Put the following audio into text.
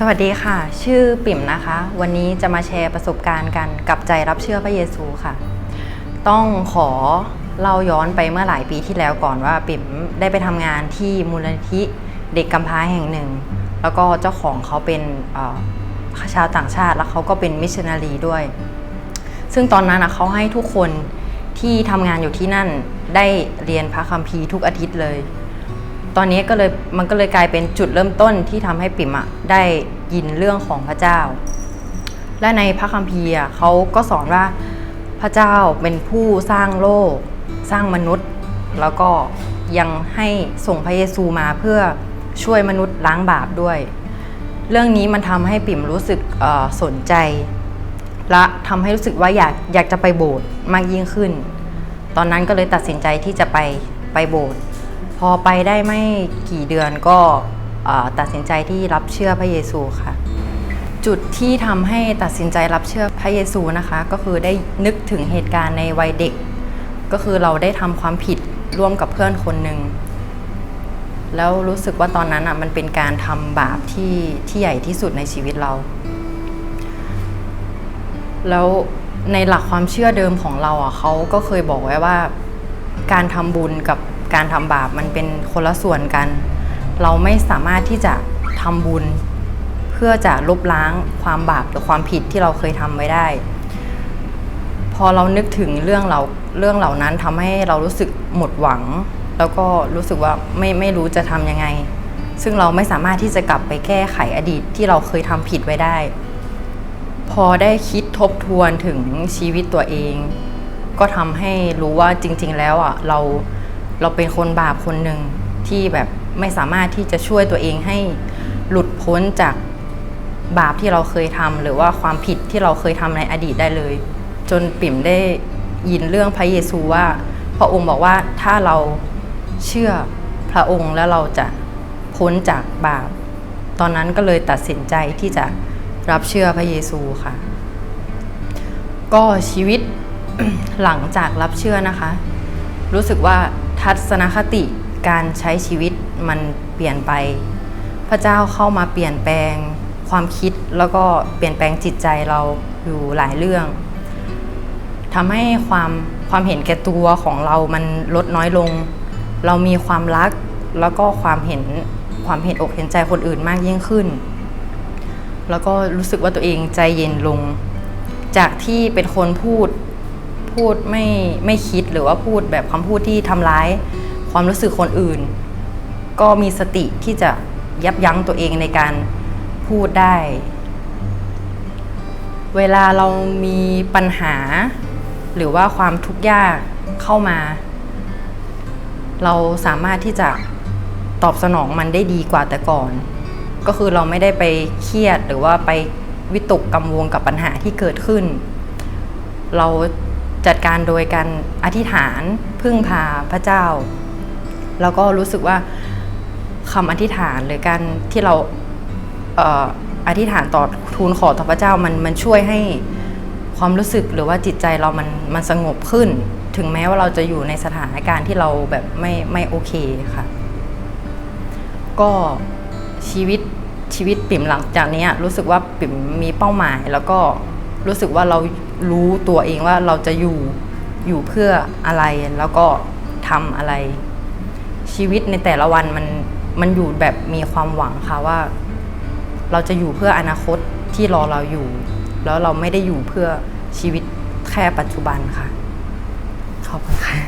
สวัสดีค่ะ ชื่อปิ่มนะคะ วันนี้จะมาแชร์ประสบการณ์กันกับใจรับเชื่อพระเยซูค่ะ ต้องขอเล่าย้อนไปเมื่อหลายปีที่แล้วก่อนว่าปิ่มได้ไปทำงานที่มูลนิธิเด็กกำพร้าแห่งหนึ่ง แล้วก็เจ้าของเขาเป็นชาวต่างชาติแล้วเขาก็เป็นมิชชันนารีด้วย ซึ่งตอนนั้นนะเขาให้ทุกคนที่ทำงานอยู่ที่นั่นได้เรียนพระคัมภีร์ทุกอาทิตย์เลย ตอนนี้ก็เลยมันก็เลยกลายเป็นจุดเริ่มต้นที่ทำให้ปิ่มอะได้ยินเรื่องของพระเจ้า และในพระคัมภีร์อะเขาก็สอนว่าพระเจ้าเป็นผู้สร้างโลก สร้างมนุษย์ แล้วก็ยังให้ส่งพระเยซูมาเพื่อช่วยมนุษย์ล้างบาปด้วย เรื่องนี้มันทำให้ปิ่มรู้สึกสนใจ และทำให้รู้สึกว่าอยากอยากจะไปโบสถ์มากยิ่งขึ้น ตอนนั้นก็เลยตัดสินใจที่จะไปไปโบสถ์ พอไปได้ไม่กี่เดือนก็ตัดสินใจที่รับเชื่อพระเยซูค่ะ จุดที่ทำให้ตัดสินใจรับเชื่อพระเยซูนะคะ ก็คือได้นึกถึงเหตุการณ์ในวัยเด็ก ก็คือเราได้ทำความผิดร่วมกับเพื่อนคนหนึ่งแล้วรู้สึกว่าตอนนั้นอะมันเป็นการทำบาปที่ที่ใหญ่ที่สุดในชีวิตเรา แล้วในหลักความเชื่อเดิมของเราอะเขาก็เคยบอกไว้ว่า การทำบุญกับ การทำบาปมันเป็นคนละส่วนกัน เราไม่สามารถที่จะทำบุญ เพื่อจะลบล้างความบาปหรือความผิดที่เราเคยทำไว้ได้ พอเรานึกถึงเรื่องเราเรื่องเหล่านั้นทำให้เรารู้สึกหมดหวัง แล้วก็รู้สึกว่าไม่ไม่รู้จะทำยังไง ซึ่งเราไม่สามารถที่จะกลับไปแก้ไขอดีตที่เราเคยทำผิดไว้ได้ พอได้คิดทบทวนถึงชีวิตตัวเอง ก็ทำให้รู้ว่าจริง ๆ แล้วอะเรา เราเป็นคนบาปคนหนึ่งที่แบบไม่สามารถที่จะช่วยตัวเองให้หลุดพ้นจากบาปที่เราเคยทำหรือว่าความผิดที่เราเคยทำในอดีตได้เลย จนปิ่มได้ยินเรื่องพระเยซูว่า พระองค์บอกว่าถ้าเราเชื่อพระองค์แล้วเราจะพ้นจากบาป ตอนนั้นก็เลยตัดสินใจที่จะรับเชื่อพระเยซูค่ะ ก็ชีวิตหลังจากรับเชื่อนะคะ รู้สึกว่า ทัศนคติการใช้ชีวิตมันเปลี่ยนไป พระเจ้าเข้ามาเปลี่ยนแปลงความคิดแล้วก็เปลี่ยนแปลงจิตใจเราอยู่หลายเรื่องทำให้ความความเห็นแก่ตัวของเรามันลดน้อยลง เรามีความรักแล้วก็ความเห็นความเห็นอกเห็นใจคนอื่นมากยิ่งขึ้น แล้วก็รู้สึกว่าตัวเองใจเย็นลง จากที่เป็นคนพูด พูดไม่ไม่คิดหรือว่าพูดแบบคำพูดที่ทำร้าย ความรู้สึกคนอื่น ก็มีสติที่จะยับยั้งตัวเองในการพูดได้ เวลาเรามีปัญหา หรือว่าความทุกข์ยากเข้ามา เราสามารถที่จะตอบสนองมันได้ดีกว่าแต่ก่อน ก็คือเราไม่ได้ไปเครียดหรือว่าไปวิตกกังวลกับปัญหาที่เกิดขึ้น เรา จัดการโดยการอธิษฐานพึ่งพาพระเจ้า แล้วก็รู้สึกว่าคำอธิษฐานหรือการที่เราเอ่ออธิษฐานต่อทูลขอต่อพระเจ้ามันมันช่วยให้ความรู้สึกหรือว่าจิตใจเรามันมันสงบขึ้น ถึงแม้ว่าเราจะอยู่ในสถานการณ์ที่เราแบบไม่ไม่โอเคค่ะ ก็ชีวิตชีวิตปิ่มหลังจากนี้รู้สึกว่าปิ่มมีเป้าหมาย แล้วก็รู้สึกว่าเรา รู้ตัวเองว่าเราจะอยู่อยู่เพื่ออะไรแล้วก็ทำอะไร ชีวิตในแต่ละวันมันมันอยู่แบบมีความหวังค่ะว่า เราจะอยู่เพื่ออนาคตที่รอเราอยู่ แล้วเราไม่ได้อยู่เพื่อชีวิตแค่ปัจจุบันค่ะ ขอบคุณค่ะ